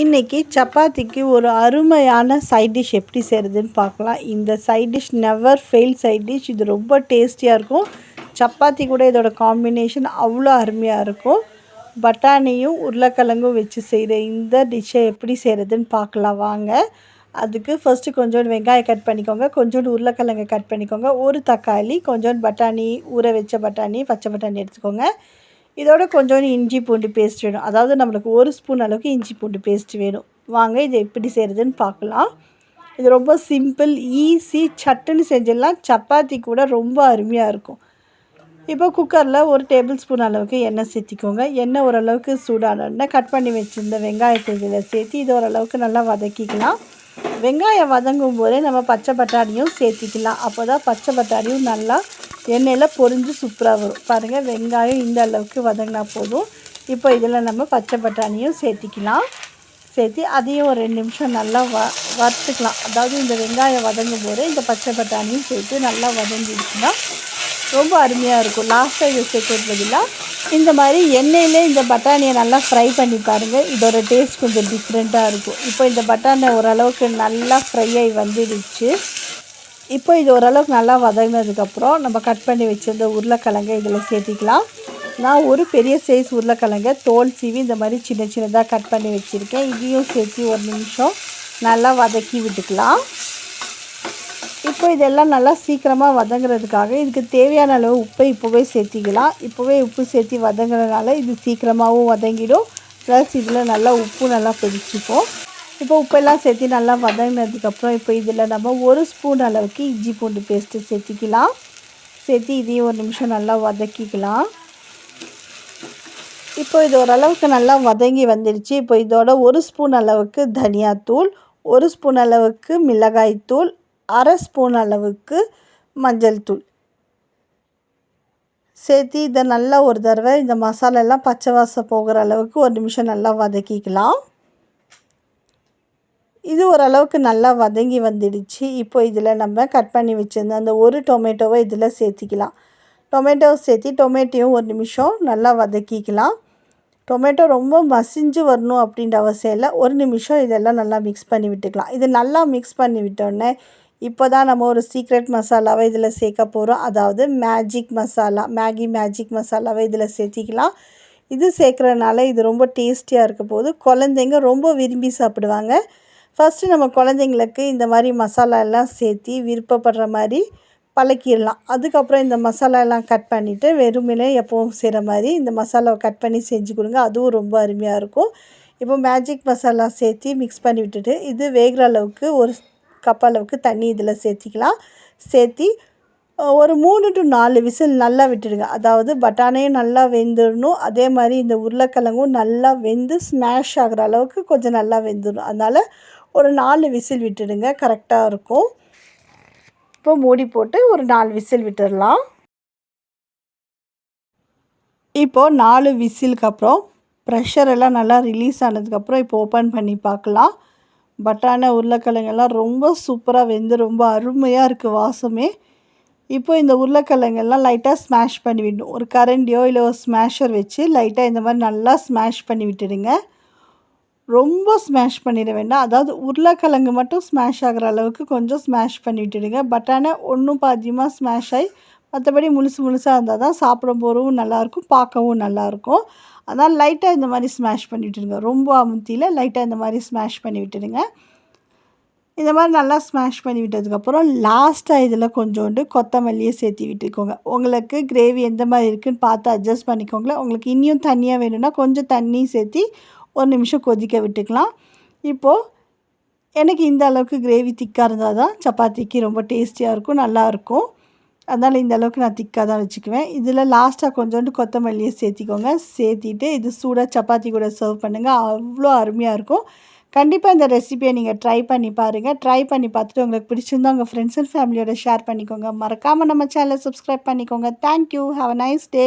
இன்றைக்கி சப்பாத்திக்கு ஒரு அருமையான சைட் டிஷ் எப்படி செய்கிறதுன்னு பார்க்கலாம். இந்த side dish never fail side dish இது ரொம்ப டேஸ்டியாக இருக்கும். சப்பாத்தி கூட இதோட காம்பினேஷன் அவ்வளோ அருமையாக இருக்கும். பட்டாணியும் உருளைக்கிழங்கும் வச்சு செய்கிற இந்த டிஷ்ஷை எப்படி செய்கிறதுன்னு பார்க்கலாம் வாங்க. அதுக்கு ஃபஸ்ட்டு கொஞ்சோண்டு வெங்காயம் கட் பண்ணிக்கோங்க. கொஞ்சோண்டு உருளைக்கிழங்கு கட் பண்ணிக்கோங்க. ஒரு தக்காளி கொஞ்சோண்டு பட்டாணி ஊற வச்ச பட்டாணி பச்சை பட்டாணி எடுத்துக்கோங்க. இதோட கொஞ்சோண்டு இஞ்சி பூண்டு பேஸ்ட் வேணும். அதாவது நம்மளுக்கு ஒரு ஸ்பூன் அளவுக்கு இஞ்சி பூண்டு பேஸ்ட் வேணும். வாங்க இது எப்படி செய்கிறதுன்னு பார்க்கலாம். இது ரொம்ப சிம்பிள் ஈஸி சட்டுன்னு செஞ்சிடலாம். சப்பாத்தி கூட ரொம்ப அருமையாக இருக்கும். இப்போ குக்கரில் ஒரு டேபிள் ஸ்பூன் அளவுக்கு எண்ணெய் சேர்த்திக்கோங்க. எண்ணெய் ஓரளவுக்கு சூடான கட் பண்ணி வச்சுருந்த வெங்காயத்தை இதில் சேர்த்து இது ஓரளவுக்கு நல்லா வதக்கிக்கலாம். வெங்காயம் வதங்கும் போதே நம்ம பச்சை பட்டாணியும் சேர்த்திக்கலாம். அப்போ தான் பச்சை பட்டாணியும் நல்லா எண்ணெயில் பொரிஞ்சு சூப்பராக வரும். பாருங்கள் வெங்காயம் இந்த அளவுக்கு வதங்கினா போதும். இப்போ இதில் நம்ம பச்சை பட்டாணியும் சேர்த்திக்கலாம். சேர்த்து அதையும் ஒரு ரெண்டு நிமிஷம் நல்லா வ வறுத்துக்கலாம். அதாவது இந்த வெங்காயம் வதங்கும் போது இந்த பச்சை பட்டாணியும் சேர்த்து நல்லா வதங்கிடுச்சுன்னா ரொம்ப அருமையாக இருக்கும். லாஸ்ட்டாக இதை சேர்க்கறது பதிலாக இந்த மாதிரி எண்ணெயிலே இந்த பட்டாணியை நல்லா ஃப்ரை பண்ணி பாருங்கள் இதோட டேஸ்ட் கொஞ்சம் டிஃப்ரெண்ட்டாக இருக்கும். இப்போ இந்த பட்டாணி ஓரளவுக்கு நல்லா ஃப்ரை ஆகி வந்துடுச்சு. இப்போ இது ஓரளவுக்கு நல்லா வதங்கினதுக்கப்புறம் நம்ம கட் பண்ணி வச்சுருந்த உருளைக்கிழங்கை இதில் சேர்த்திக்கலாம். நான் ஒரு பெரிய சைஸ் உருளைக்கிழங்கை தோல் சீவி இந்த மாதிரி சின்ன சின்னதாக கட் பண்ணி வச்சுருக்கேன். இதையும் சேர்த்து ஒரு நிமிஷம் நல்லா வதக்கி விட்டுக்கலாம். இப்போ இதெல்லாம் நல்லா சீக்கிரமாக வதங்குறதுக்காக இதுக்கு தேவையான அளவு உப்பை இப்போவே சேர்த்திக்கலாம். இப்போவே உப்பு சேர்த்து வதங்குறதுனால இது சீக்கிரமாகவும் வதங்கிடும். ப்ளஸ் இதில் நல்லா உப்பு நல்லா பிடிச்சிப்போம் இப்போ உப்பெல்லாம் சேர்த்து நல்லா வதங்கினதுக்கப்புறம் இப்போ இதில் நம்ம ஒரு ஸ்பூன் அளவுக்கு இஞ்சி பூண்டு பேஸ்ட்டு சேர்த்திக்கலாம். சேர்த்து இதையும் ஒரு நிமிஷம் நல்லா வதக்கிக்கலாம். இப்போ இது ஓரளவுக்கு நல்லா வதங்கி வந்துடுச்சு இப்போ இதோட ஒரு ஸ்பூன் அளவுக்கு தனியாத்தூள் ஒரு ஸ்பூன் அளவுக்கு மிளகாய்த்தூள் அரை ஸ்பூன் அளவுக்கு மஞ்சள் தூள். சேர்த்து இதை நல்லா ஒரு தடவை இந்த மசாலெல்லாம் பச்சை வாசம் போகிற அளவுக்கு ஒரு நிமிஷம் நல்லா வதக்கிக்கலாம். இது ஓரளவுக்கு நல்லா வதங்கி வந்துடுச்சு. இப்போ இதில் நம்ம கட் பண்ணி வச்சுருந்த அந்த ஒரு டொமேட்டோவை இதில் சேர்த்திக்கலாம். டொமேட்டோவை சேர்த்தி டொமேட்டோவும் ஒரு நிமிஷம் நல்லா வதக்கிக்கலாம். டொமேட்டோ ரொம்ப மசிஞ்சு வரணும் அப்படின்ற அவசியம் இல்லை. ஒரு நிமிஷம் இதெல்லாம் நல்லா மிக்ஸ் பண்ணி விட்டுக்கலாம். இது நல்லா மிக்ஸ் பண்ணி விட்டோடனே இப்போ தான் நம்ம ஒரு சீக்ரெட் மசாலாவை இதில் சேர்க்க போகிறோம் அதாவது மேஜிக் மசாலா மேகி மேஜிக் மசாலாவை இதில் சேர்த்திக்கலாம். இது சேர்க்குறதுனால இது ரொம்ப டேஸ்டியாக இருக்க போது குழந்தைங்க ரொம்ப விரும்பி சாப்பிடுவாங்க. ஃபஸ்ட்டு நம்ம குழந்தைங்களுக்கு இந்த மாதிரி மசாலா எல்லாம் சேர்த்தி விருப்பப்படுற மாதிரி பழக்கிடலாம். அதுக்கப்புறம் இந்த மசாலா எல்லாம் கட் பண்ணிவிட்டு வெறுமனே எப்போவும் செய்கிற மாதிரி இந்த மசாலாவை கட் பண்ணி செஞ்சு கொடுங்க. அதுவும் ரொம்ப அருமையாக இருக்கும். இப்போ மேஜிக் மசாலா சேர்த்து மிக்ஸ் பண்ணி விட்டுட்டு இது வேகிற அளவுக்கு ஒரு கப் அளவுக்கு தண்ணி இதில் சேர்த்திக்கலாம். சேர்த்தி ஒரு மூணு டு நாலு விசில் நல்லா விட்டுடுங்க. அதாவது பட்டாணையும் நல்லா வெந்துடணும். அதே மாதிரி இந்த உருளைக்கிழங்கும் நல்லா வெந்து ஸ்மாஷ் ஆகிற அளவுக்கு கொஞ்சம் நல்லா வெந்துடணும். அதனால் ஒரு நாலு விசில் விட்டுடுங்க கரெக்டாக இருக்கும். இப்போ மூடி போட்டு ஒரு நாலு விசில் விட்டுடலாம். இப்போது நாலு விசிலுக்கு அப்புறம் ப்ரெஷர் எல்லாம் நல்லா ரிலீஸ் ஆனதுக்கப்புறம் இப்போ ஓப்பன் பண்ணி பார்க்கலாம். பட்டான உருளைக்கிழங்கெல்லாம் ரொம்ப சூப்பராக வெந்து ரொம்ப அருமையாக இருக்குது வாசமே. இப்போ இந்த உருளைக்கிழங்கெல்லாம் லைட்டாக ஸ்மாஷ் பண்ணி விடணும். ஒரு கரண்டியோ இல்லை ஒரு ஸ்மாஷர் வச்சு லைட்டாக இந்த மாதிரி நல்லா ஸ்மாஷ் பண்ணி விட்டுடுங்க. ரொம்ப ஸ்மாஷ் பண்ணிட வேண்டாம். அதாவது உருளைக்கிழங்கு மட்டும் ஸ்மாஷ் ஆகிற அளவுக்கு கொஞ்சம் ஸ்மாஷ் பண்ணி விட்டுடுங்க. பட்டானை ஒன்றும் பாதியமாக ஸ்மாஷ் ஆகி மற்றபடி முழுசு முழுசாக இருந்தால் தான் சாப்பிட போகிறவும் நல்லாயிருக்கும் பார்க்கவும் நல்லாயிருக்கும். அதனால் லைட்டாக இந்த மாதிரி ஸ்மாஷ் பண்ணி விட்டுடுங்க. ரொம்ப அமுத்தியில் லைட்டாக இந்த மாதிரி ஸ்மாஷ் பண்ணி விட்டுடுங்க. இந்த மாதிரி நல்லா ஸ்மாஷ் பண்ணி விட்டதுக்கப்புறம் லாஸ்ட்டாக இதில் கொஞ்சோண்டு கொத்தமல்லியை சேர்த்து விட்டுக்கோங்க. உங்களுக்கு கிரேவி எந்த மாதிரி இருக்குதுன்னு பார்த்து அட்ஜஸ்ட் பண்ணிக்கோங்களேன். உங்களுக்கு இன்னும் தண்ணியாக வேணும்னா கொஞ்சம் தண்ணி சேர்த்தி ஒரு நிமிஷம் கொதிக்க விட்டுக்கலாம். இப்போது எனக்கு இந்த அளவுக்கு கிரேவி திக்காக இருந்தால் தான் சப்பாத்திக்கு ரொம்ப டேஸ்டியாக இருக்கும் நல்லாயிருக்கும் அதனால் இந்த அளவுக்கு நான் திக்காக தான் வச்சுக்குவேன். இதில் லாஸ்ட்டாக கொஞ்சோண்டு கொத்தமல்லியை சேர்த்திக்கோங்க. சேர்த்திட்டு இது சூடாக சப்பாத்தி கூட சர்வ் பண்ணுங்கள் அவ்வளோ அருமையாக இருக்கும். கண்டிப்பாக இந்த ரெசிபியை நீங்கள் ட்ரை பண்ணி பாருங்கள் ட்ரை பண்ணி பார்த்துட்டு உங்களுக்கு பிடிச்சிருந்தா உங்கள் ஃப்ரெண்ட்ஸ் அண்ட் ஃபேமிலியோட ஷேர் பண்ணிக்கோங்க. மறக்காமல் நம்ம சேனலை சப்ஸ்கிரைப் பண்ணிக்கோங்க. Thank you have a nice day